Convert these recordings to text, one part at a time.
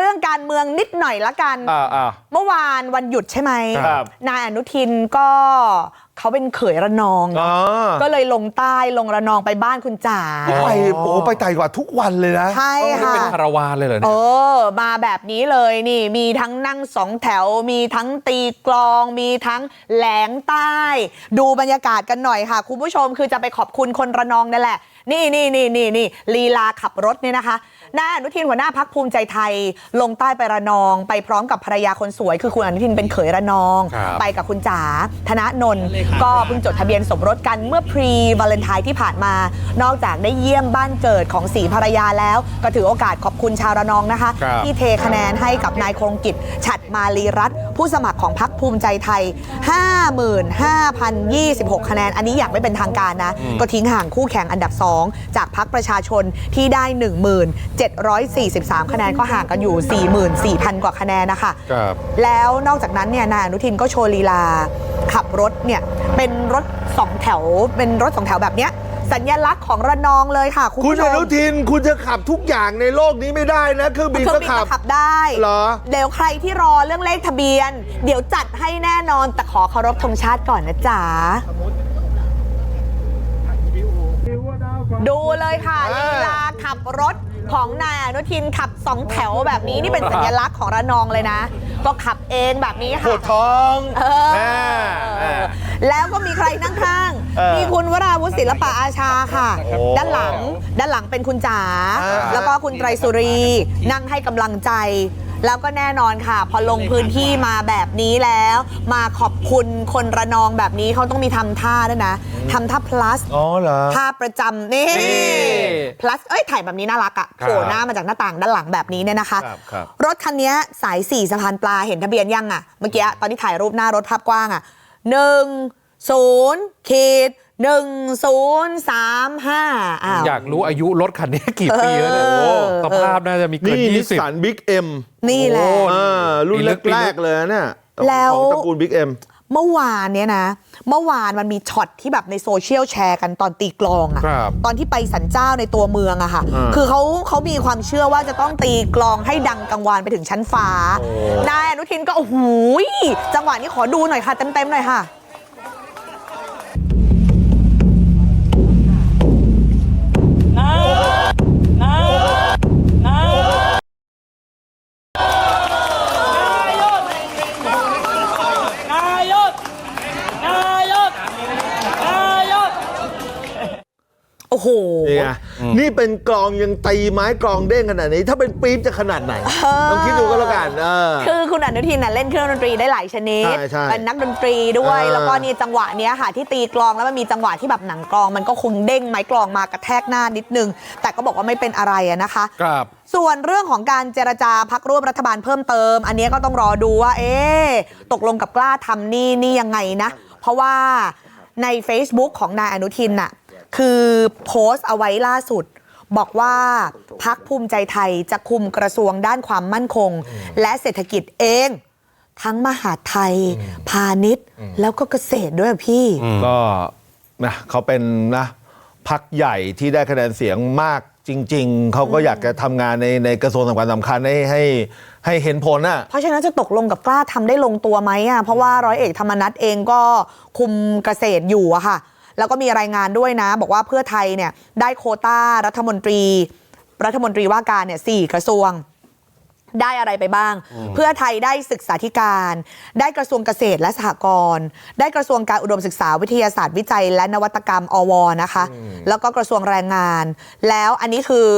เรื่องการเมืองนิดหน่อยละกันอ่าอ่าเมื่อวานวันหยุดใช่ไหมครับนายอนุทินก็เขาเป็นเขยระนองอ๋อก็เลยลงใต้ลงระนองไปบ้านคุณจ๋าไปโอ้ไปไต่กว่าทุกวันเลยนะใช่นี่ค่ะเป็นคาราวานเลยเหรอเอเนี่ยอมาแบบนี้เลยนี่มีทั้งนั่งสองแถว มีทั้งตีกลอง มีทั้งแหลงใต้ ดูบรรยากาศกันหน่อยค่ะ คุณผู้ชมคือจะไปขอบคุณคนระนองนั่นแหละ นี่นี่นี่นี่นี่ลีลาขับรถเนี่ยนะคะ นายอนุทินหัวหน้าพักภูมิใจไทย ลงใต้ไประนอง ไปพร้อมกับภรรยาคนสวย คือคุณอนุทินเป็นเขยระนอง ครับไปกับคุณจ๋าธนนนท์ก็เพิ่งจดทะเบียนสมรสกันเมื่อพรีวาเลนไทน์ที่ผ่านมา นอกจากได้เยี่ยมบ้านเกิดของสีภรรยาแล้ว ก็ถือโอกาสขอบคุณชาวระนองนะคะ ครับ ที่เทคะแนนให้กับนายคงกิจฉัดมาลีรัตน์ ผู้สมัครของพรรคภูมิใจไทย 55,026 คะแนน อันนี้อยากไม่เป็นทางการนะ ก็ทิ้งห่างคู่แข่งอันดับ 2 จากพรรคประชาชนที่ได้ 1743 คะแนนก็ห่างกันอยู่ 44,000 กว่าคะแนนนะคะครับแล้วนอกจากนั้นเนี่ยนายอนุทินก็โชว์ลีลาขับรถเนี่ยเป็นรถสองแถวเป็นรถสองแถวแบบเนี้ย สัญลักษณ์ของระนองเลยค่ะ คุณคุณผู้ชอมนุทินคุณจะขับทุกอย่างในโลกนี้ไม่ได้นะเครื่องบินเครื่ก็องบินขับ ก็ขับได้เหรอ เดี๋ยวใครที่รอเรื่องเลขทะเบียน เดี๋ยวจัดให้แน่นอนแต่ขอเคารพธงชาติก่อนนะจ๊ะดูเลยค่ะเอลีอลาขับรถของนายอนุทินขับสองแถวแบบนี้นี่เป็นสัญลักษณ์ของระนองเลยนะ ก็ขับเองแบบนี้ปวค่ะดท้องเออ แม่แม่ แล้วก็มีใครนั่งข้าง เออมีคุณวราวุฒิศิลปะอาชาค่ะ โอ้ด้านหลัง ด้านหลังเป็นคุณจ๋า อ่า แล้วก็คุณไตรสุรี นั่งให้กำลังใจ แล้วก็แน่นอนค่ะ พอลงพื้นที่มาแบบนี้แล้ว มาขอบคุณคนระนองแบบนี้เขาต้องมีทำท่าด้วยนะทำท่า plus อ๋อเหรอท่าประจำนี่ นี่ plus เอ้ยถ่ายแบบนี้น่ารักอะครับโผล่หน้ามาจากหน้าต่างด้านหลังแบบนี้เนี่ยนะคะ ครับครับ รถคันนี้สายสี่สะพานปลาเห็นทะเบียนยังอะเมื่อกี้ตอนที่ถ่ายรูปหน้ารถภาพกว้างอะ หนึ่งศูนย์ขีดหนึ่งศูนย์สามห้าอ้าวอยากรู้อายุรถคันนี้กี่ปีแล้วเนี่ยเออโอ้สภาพน่าจะมีเกินนี่นิสยี่สิบสันบิ๊กเอ็มนี่แหละอ่ารุ่นปีลึกปีลึกแรกๆเลยนะเนี่ยแล้วของตระกูลบิ๊กเอ็ม เมื่อวานเนี้ยนะ เมื่อวานมันมีช็อตที่แบบในโซเชียลแชร์กันตอนตีกลองอะครับตอนที่ไปสันเจ้าในตัวเมืองอะค่ะอ่าคือเขาเขามีความเชื่อว่าจะต้องตีกลองให้ดังกังวานไปถึงชั้นฟ้านายอนุทินก็โอ้โหยจังหวะนี้ขอดูหน่อยค่ะเต็มๆหน่อยค่ะ โอ้โห นี่ไงนี่เป็นกลองยังตีไม้กลองเด้งขนาดนี้ ถ้าเป็นปี๊บจะขนาดไหนลองคิดดูก็แล้วกันเออ คือคุณอนุทินน่ะเล่นเครื่องดนตรีได้หลายชนิด ใช่ใช่เป็นนักดนตรีด้วย เออ แล้วก็นี่จังหวะเนี้ยค่ะ ที่ตีกลองแล้วมันมีจังหวะที่แบบหนังกลอง มันก็คงเด้งไม้กลองมากระแทกหน้านิดนึง แต่ก็บอกว่าไม่เป็นอะไรอะนะคะ ครับ ส่วนเรื่องของการเจรจาพักร่วมรัฐบาลเพิ่มเติม อันเนี้ยก็ต้องรอดูว่า เอ๊ะตกลงกับกล้าทำนี่นี่ยังไงนะ เพราะว่าใน Facebook ของนายอนุทินน่ะ คือโพสต์เอาไว้ล่าสุด บอกว่าพักภูมิใจไทยจะคุมกระทรวงด้านความมั่นคง และเศรษฐกิจเอง ทั้งมหาดไทย พาณิชย์ แล้วก็เกษตรด้วยอะพี่ ก็นะเขาเป็นนะพักใหญ่ที่ได้คะแนนเสียงมากจริง ๆ เขาก็อยากจะทำงานในในกระทรวงสำคัญสำคัญให้ให้ให้เห็นผลน่ะ เพราะฉะนั้นจะตกลงกับกล้าทำได้ลงตัวไหมอะเพราะว่าร้อยเอกธรรมนัฐเองก็คุมเกษตรอยู่อะค่ะ แล้วก็มีรายงานด้วยนะ บอกว่าเพื่อไทยเนี่ยได้โควต้ารัฐมนตรี รัฐมนตรีว่าการเนี่ยสี่กระทรวงได้อะไรไปบ้าง เพื่อไทยได้ศึกษาธิการ ได้กระทรวงเกษตรและสหกรณ์ได้กระทรวงการอุดมศึกษาวิทยาศาสตร์วิจัย และนวัตกรรมอวนะคะ แล้วก็กระทรวงแรงงาน แล้วอันนี้คือ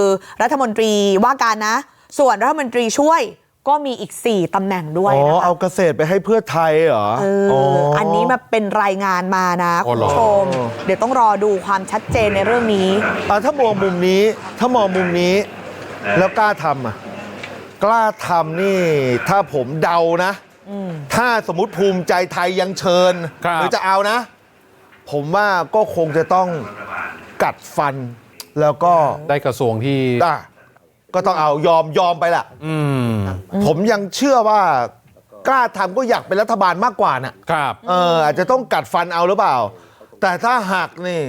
รัฐมนตรีว่าการนะ ส่วนรัฐมนตรีช่วย ก็มีอีก 4 ตำแหน่งด้วยอ๋อ นะคะเอาเกษตรไปให้เพื่อไทยเหรอเออออันนี้มาเป็นรายงานมานะอ๋คุอณเหรอ ผู้ชม เดี๋ยวต้องรอดูความชัดเจนในเรื่องนี้ อะถ้ามองมุมนี้ ถ้ามองมุมนี้ แล้วกล้าทำอะ กล้าทำนี่ ถ้าผมเดานะถ้าสมมติภูมิใจไทยยังเชิญ ครับ หรือจะเอานะ ผมว่าก็คงจะต้องกัดฟัน แล้วก็ได้กระทรวงที่ อะ ก็ต้องเอายอมยอมไปละอืมผมยังเชื่อว่ากล้าทำก็อยากเป็นรัฐบาลมากกว่าน่ะครับเอออาจจะต้องกัดฟันเอาหรือเปล่า แต่ถ้าหักนี่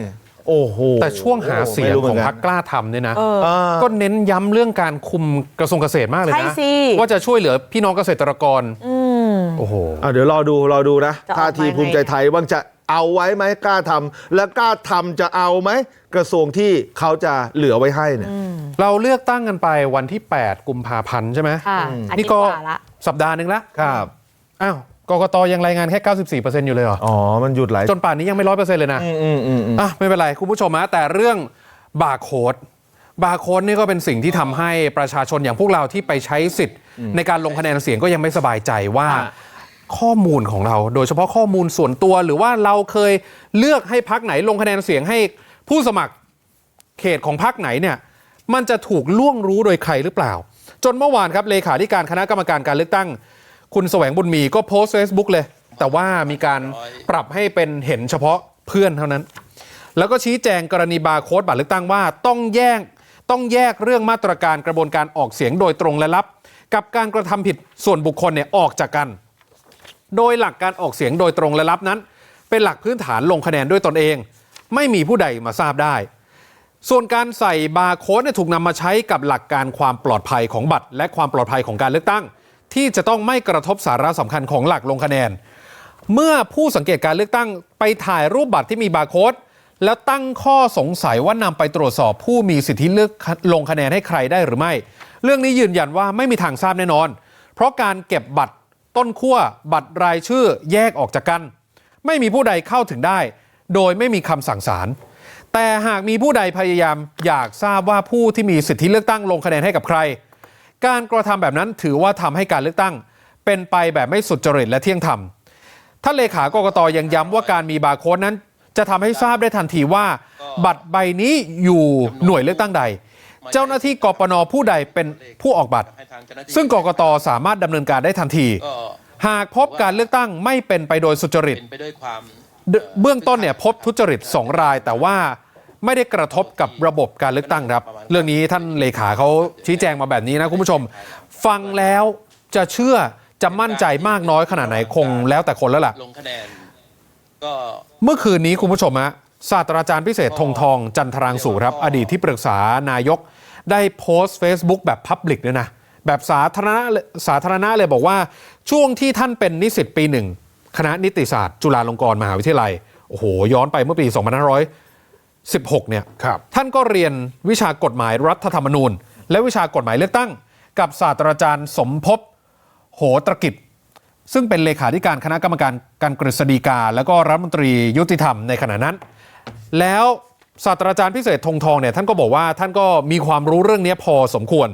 โอ้โหแต่ช่วงหาเสียงไม่รู้ของหมืนพรรคกล้าทำเนี่ยนะเอออ่าก็เน้นย้ำเรื่องการคุมกระทรวงเกษตรมากเลยใช่นะสิว่าจะช่วยเหลือพี่น้องเกษตรกรอืมโอ้โหอะเดี๋ยวรอดูรอดูนะจะออกมาท่าทียังไงภูมิใจไทยว่างจะ เอาไว้ไหมกล้าทำแล้วกล้าทำจะเอาไหมกระทรวงที่เขาจะเหลือไว้ให้เนี่ยเราเลือกตั้งกันไปวันที่ 8 กุมภาพันธ์ใช่ไหมค่ะอืมอาทินี่ตย์ก็กว่าละสัปดาห์หนึ่งละครับอ้าวกกตยังรายงานแค่ 94%อยู่เลยเหรอ อ๋อ มันหยุดหลาย จนป่านนี้ยังไม่ร้อยเปอร์เซ็นต์เลยนะ อืมอืมอืมอืมอะไม่เป็นไร คุณผู้ชมฮะแต่เรื่องบาร์โค้ดบาร์โค้ดนี่ก็เป็นสิ่งที่ทำให้ประชาชนอย่างพวกเราที่ไปใช้สิทธิ์ ในการลงคะแนนเสียงก็ยังไม่สบายใจว่าอะ ข้อมูลของเรา โดยเฉพาะข้อมูลส่วนตัว หรือว่าเราเคยเลือกให้พักไหนลงคะแนนเสียงให้ผู้สมัครเขตของพักไหนเนี่ยมันจะถูกล่วงรู้โดยใครหรือเปล่า จนเมื่อวานครับเลขาธิการคณะกรรมการการเลือกตั้ง คุณแสวงบุญมีก็โพสต์ Facebook เลย แต่ว่ามีการปรับให้เป็นเห็นเฉพาะเพื่อนเท่านั้น แล้วก็ชี้แจงกรณีบาร์โค้ดบัตรเลือกตั้งว่าต้องแยกต้องแยกเรื่องมาตรการกระบวนการออกเสียงโดยตรงและลับ กับการกระทำผิดส่วนบุคคลเนี่ยออกจากกัน โดยหลักการออกเสียงโดยตรงและลับนั้น เป็นหลักพื้นฐานลงคะแนนด้วยตนเอง ไม่มีผู้ใดมาทราบได้ ส่วนการใส่บาร์โค้ดเนี่ยถูกนำมาใช้กับหลักการความปลอดภัยของบัตร และความปลอดภัยของการเลือกตั้ง ที่จะต้องไม่กระทบสาระสำคัญของหลักลงคะแนน เมื่อผู้สังเกตการเลือกตั้งไปถ่ายรูปบัตรที่มีบาร์โค้ดแล้วตั้งข้อสงสัยว่านำไปตรวจสอบผู้มีสิทธิเลือกลงคะแนนให้ใครได้หรือไม่ เรื่องนี้ยืนยันว่าไม่มีทางทราบแน่นอน เพราะการเก็บบัตร ต้นขั้วบัตรรายชื่อแยกออกจากกัน ไม่มีผู้ใดเข้าถึงได้ โดยไม่มีคำสั่งศาลแต่หากมีผู้ใดพยายามอยากทราบว่าผู้ที่มีสิทธิเลือกตั้งลงคะแนนให้กับใคร การกระทำแบบนั้นถือว่าทำให้การเลือกตั้ง เป็นไปแบบไม่สุจริตและเที่ยงธรรมท่านเลขากกตยังย้ำว่าการมีบาร์โค้ดนั้น จะทำให้ทราบได้ทันทีว่า บัตรใบนี้อยู่หน่วยเลือกตั้งใด เจ้าหน้าที่กปนผู้ใดเป็นผู้ออกบัตร ซึ่งกกตสามารถดำเนินการได้ทันทีก็หากพบการเลือกตั้งไม่เป็นไปโดยสุจริตเป็นไปด้วยความเดเบื้องต้นเนี่ยพบทุจริต 2 ราย แต่ว่าไม่ได้กระทบกับระบบการเลือกตั้งครับ เรื่องนี้ท่านเลขาเขาชี้แจงมาแบบนี้นะคุณผู้ชม ฟังแล้วจะเชื่อจะมั่นใจมากน้อยขนาดไหนคงแล้วแต่คนแล้วล่ะลงคะแนนก็เมื่อคืนนี้คุณผู้ชมฮะ ศาสตราจารย์พิเศษธงทองจันทรางสูครับอดีตที่ปรึกษานายก ได้โพสต์ Facebook แบบพับลิกด้วยนะ แบบสาธารณะเลยสาธารณะเลยบอกว่าช่วงที่ท่านเป็นนิสิตปีหนึ่ง คณะนิติศาสตร์ จุฬาลงกรณ์มหาวิทยาลัย โอ้โห ย้อนไปเมื่อปี 2516 เนี่ยครับท่านก็เรียนวิชากฎหมายรัฐธรรมนูญ และวิชากฎหมายเลือกตั้ง กับศาสตราจารย์สมภพโหตรกิจซึ่งเป็นเลขาธิการคณะกรรมการการกฤษฎีกา แล้วก็รัฐมนตรียุติธรรมในขณะนั้น แล้วศาสตราจารย์พิเศษธงทองเนี่ยท่านก็บอกว่าท่านก็มีความรู้เรื่องนี้พอสมควร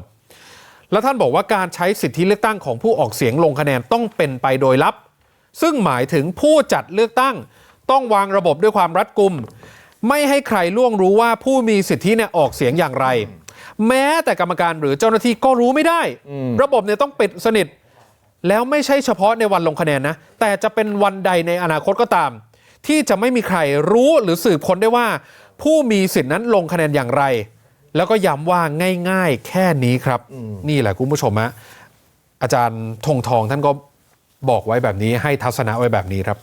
และท่านบอกว่าการใช้สิทธิเลือกตั้งของผู้ออกเสียงลงคะแนนต้องเป็นไปโดยลับ ซึ่งหมายถึงผู้จัดเลือกตั้ง ต้องวางระบบด้วยความรัดกุม ไม่ให้ใครล่วงรู้ว่าผู้มีสิทธิเนี่ยออกเสียงอย่างไร แม้แต่กรรมการหรือเจ้าหน้าที่ก็รู้ไม่ได้ ระบบเนี่ยต้องปิดสนิท แล้วไม่ใช่เฉพาะในวันลงคะแนนนะแต่จะเป็นวันใดในอนาคตก็ตาม ที่จะไม่มีใครรู้หรือสืบค้นได้ว่า ผู้มีสิทธินั้นลงคะแนนอย่างไร แล้วก็ย้ำว่าง่ายๆ แค่นี้ครับ นี่แหละคุณผู้ชมฮะอาจารย์ธงทองท่านก็บอกไว้แบบนี้ให้ทัศนะไว้แบบนี้ครับ